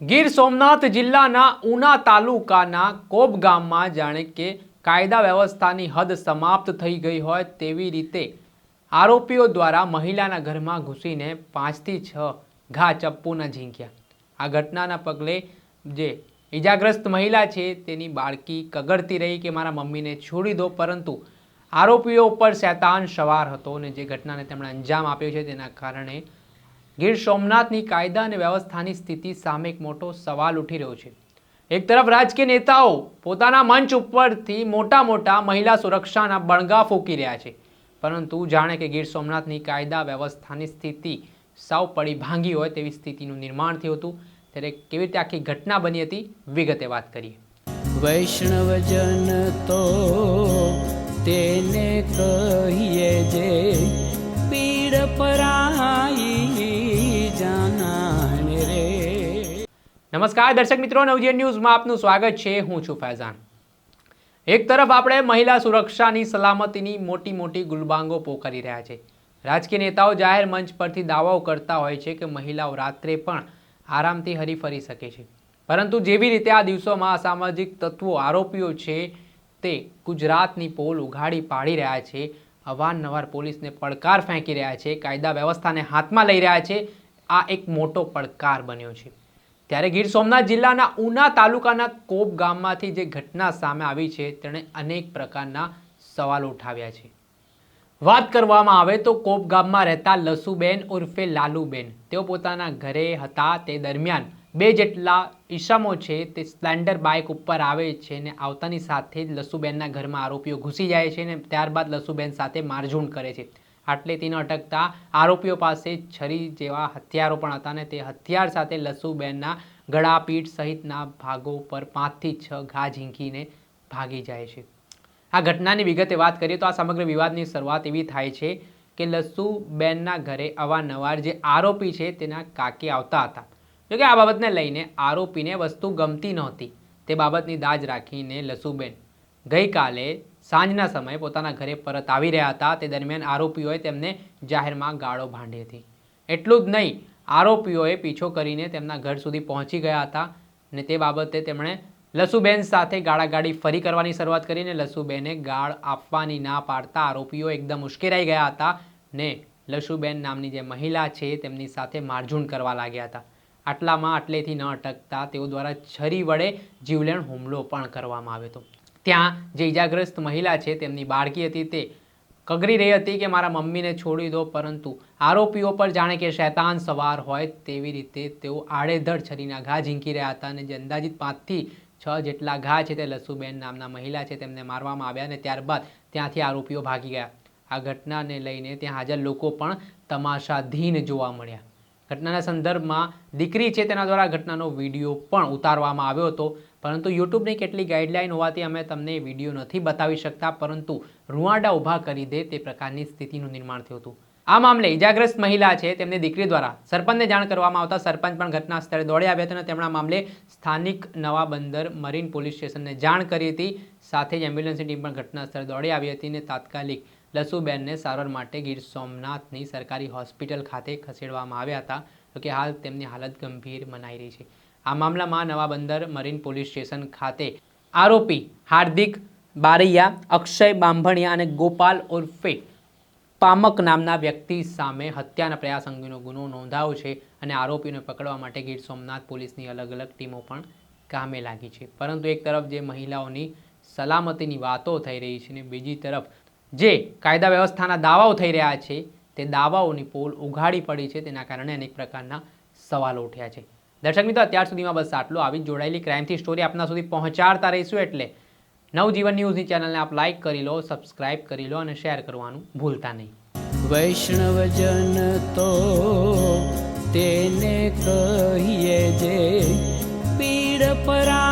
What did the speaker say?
ગીર સોમનાથ જિલ્લાના ઉના તાલુકાના કોબ ગામમાં જાણે કે કાયદા વ્યવસ્થાની હદ સમાપ્ત થઈ ગઈ હોય તેવી રીતે આરોપીઓ દ્વારા મહિલાના ઘરમાં ઘૂસીને પાંચથી છ ઘા ચપ્પુના ઝીંક્યા. આ ઘટનાના પગલે જે ઈજાગ્રસ્ત મહિલા છે તેની બાળકી કગડતી રહી કે મારા મમ્મીને છોડી દો, પરંતુ આરોપીઓ ઉપર શૈતાન સવાર હતો અને જે ઘટનાને તેમણે અંજામ આપ્યો છે તેના કારણે ગીર સોમનાથની કાયદા અને વ્યવસ્થાની સ્થિતિ સામે એક મોટો સવાલ ઉઠી રહ્યો છે. એક તરફ રાજકીય નેતાઓ પોતાના મંચ ઉપરથી મોટા મોટા મહિલા સુરક્ષાના બણગા ફૂંકી રહ્યા છે. પરંતુ જાણે કે ગીર સોમનાથની કાયદા વ્યવસ્થાની સ્થિતિ સાવ પડી ભાંગી હોય તેવી સ્થિતિનું નિર્માણ થયું હતું. ત્યારે કેવી રીતે આખી ઘટના બની હતી, વિગતે વાત કરીએ. વૈષ્ણવજન તો તેને કહીએ જે પીડ પરાઈ નમસ્કાર, દર્શક મિત્રો, નવજીવન ન્યૂઝમાં આપનું સ્વાગત છે. હું છું ફૈઝાન. એક તરફ આપણે મહિલા સુરક્ષાની સલામતીની મોટી મોટી ગુલબાંગો પોકારી રહ્યા છે. રાજકીય નેતાઓ જાહેર મંચ પરથી દાવાઓ કરતા હોય છે કે મહિલાઓ રાત્રે પણ આરામથી હરીફરી શકે છે. પરંતુ જેવી રીતે આ દિવસોમાં અસામાજિક તત્વો, આરોપીઓ છે તે ગુજરાતની પોલ ઉઘાડી પાડી રહ્યા છે, અવારનવાર પોલીસને પડકાર ફેંકી રહ્યા છે, કાયદા વ્યવસ્થાને હાથમાં લઈ રહ્યા છે, આ એક મોટો પડકાર બન્યો છે. ત્યારે ગીર સોમનાથ જિલ્લાના ઉના તાલુકાના કોપ ગામમાંથી જે ઘટના સામે આવી છે, તેણે અનેક પ્રકારના સવાલો ઉઠાવ્યા છે. વાત કરવામાં આવે તો કોપ ગામમાં રહેતા લસુબેન ઉર્ફે લાલુબેન, તેઓ પોતાના ઘરે હતા. તે દરમિયાન બે જેટલા ઈસમો છે, તે સ્પ્લેન્ડર બાઇક ઉપર આવે છે ને આવતાની સાથે જ લસુબેનના ઘરમાં આરોપીઓ ઘૂસી જાય છે ને ત્યારબાદ લસુબેન સાથે મારઝૂણ કરે છે. આટલેથી તેને અટકતા આરોપીઓ પાસે છરી જેવા હથિયારો પણ હતા અને તે હથિયાર સાથે લસુબેનના ગળાપીઠ સહિતના ભાગો પર પાંચથી છ ઘા ઝીંકીને ભાગી જાય છે. આ ઘટનાની વિગતે વાત કરીએ તો આ સમગ્ર વિવાદની શરૂઆત એવી થાય છે કે લસુબેનના ઘરે અવારનવાર જે આરોપી છે તેના કાકી આવતા હતા. જોકે આ બાબતને લઈને આરોપીને વસ્તુ ગમતી નહોતી. તે બાબતની દાજ રાખીને લસુબેન ગઈકાલે સાંજના સમયે પોતાના ઘરે પરત આવી રહ્યા હતા. તે દરમિયાન આરોપીઓએ તેમને જાહેરમાં ગાળો ભાંડી હતી. એટલું જ નહીં, આરોપીઓએ પીછો કરીને તેમના ઘર સુધી પહોંચી ગયા હતા ને તે બાબતે તેમણે લસુબેન સાથે ગાળાગાડી ફરી કરવાની શરૂઆત કરીને લસુબેને ગાળ આપવાની ના પાડતા આરોપીઓ એકદમ ઉશ્કેરાઈ ગયા હતા ને લસુબેન નામની જે મહિલા છે તેમની સાથે મારઝૂંડ કરવા લાગ્યા હતા. આટલામાં આટલેથી ન અટકતા તેઓ દ્વારા છરી વડે જીવલેણ હુમલો પણ કરવામાં આવ્યો હતો. ત્યાં જે ઈજાગ્રસ્ત મહિલા છે, તેમની બાળકી હતી, તે કગરી રહી હતી કે મારા મમ્મીને છોડી દો, પરંતુ આરોપીઓ પર જાણે કે શૈતાન સવાર હોય તેવી રીતે તેઓ આડેધડ છરીના ઘા ઝીંકી રહ્યા હતા અને જે અંદાજિત પાંચથી છ જેટલા ઘા છે તે લસુબેન નામના મહિલા છે, તેમને મારવામાં આવ્યા અને ત્યારબાદ ત્યાંથી આરોપીઓ ભાગી ગયા. આ ઘટનાને લઈને ત્યાં હાજર લોકો પણ તમાશાધીન જોવા મળ્યા. ઘટનાના સંદર્ભમાં દીકરી છે તેના દ્વારા ઘટનાનો વીડિયો પણ ઉતારવામાં આવ્યો હતો. પરંતુ યુટ્યુબની કેટલી ગાઈડલાઇન હોવાથી અમે તમને વીડિયો નથી બતાવી શકતા, પરંતુ રૂવાડા ઊભા કરી દે તે પ્રકારની સ્થિતિનું નિર્માણ થયું હતું. આ મામલે ઇજાગ્રસ્ત મહિલા છે તેમની દીકરી દ્વારા સરપંચને જાણ કરવામાં આવતા સરપંચ પણ ઘટના સ્થળે દોડી આવ્યા હતા અને તેમના મામલે સ્થાનિક નવા બંદર મરીન પોલીસ સ્ટેશનને જાણ કરી હતી. સાથે જ એમ્બ્યુલન્સની ટીમ પણ ઘટના સ્થળે દોડી આવી હતી અને તાત્કાલિક લસુબેનને સારવાર માટે ગીર સોમનાથની સરકારી હોસ્પિટલ ખાતે ખસેડવામાં આવ્યા હતા. જોકે હાલ તેમની હાલત ગંભીર મનાઈ રહી છે. આ મામલામાં નવા બંદર મરીન પોલીસ સ્ટેશન ખાતે આરોપી હાર્દિક બારૈયા, અક્ષય બાંભણિયા અને ગોપાલ ઉર્ફે પામક નામના વ્યક્તિ સામે હત્યાના પ્રયાસ અંગેનો ગુનો નોંધાયો છે અને આરોપીને પકડવા માટે ગીર સોમનાથ પોલીસની અલગ અલગ ટીમો પણ કામે લાગી છે. પરંતુ એક તરફ જે મહિલાઓની સલામતીની વાતો થઈ રહી છે ને બીજી તરફ જે કાયદા વ્યવસ્થાના દાવાઓ થઈ રહ્યા છે તે દાવાઓની પોલ ઉઘાડી પડી છે. તેના કારણે અનેક પ્રકારના સવાલો ઉઠ્યા છે. દર્શક મિત્રો, અત્યાર સુધીમાં બસ આટલું. આવી જોડાયેલી ક્રાઇમથી સ્ટોરી આપના સુધી પહોંચાડતા રહીશું એટલે નવજીવન ન્યૂઝની ચેનલને આપ લાઇક કરી લો સબસ્ક્રાઇબ કરી લો અને શેર કરવાનું ભૂલતા નહીં. વૈષ્ણવજન તો તેને કહીએ જે પીડ પરા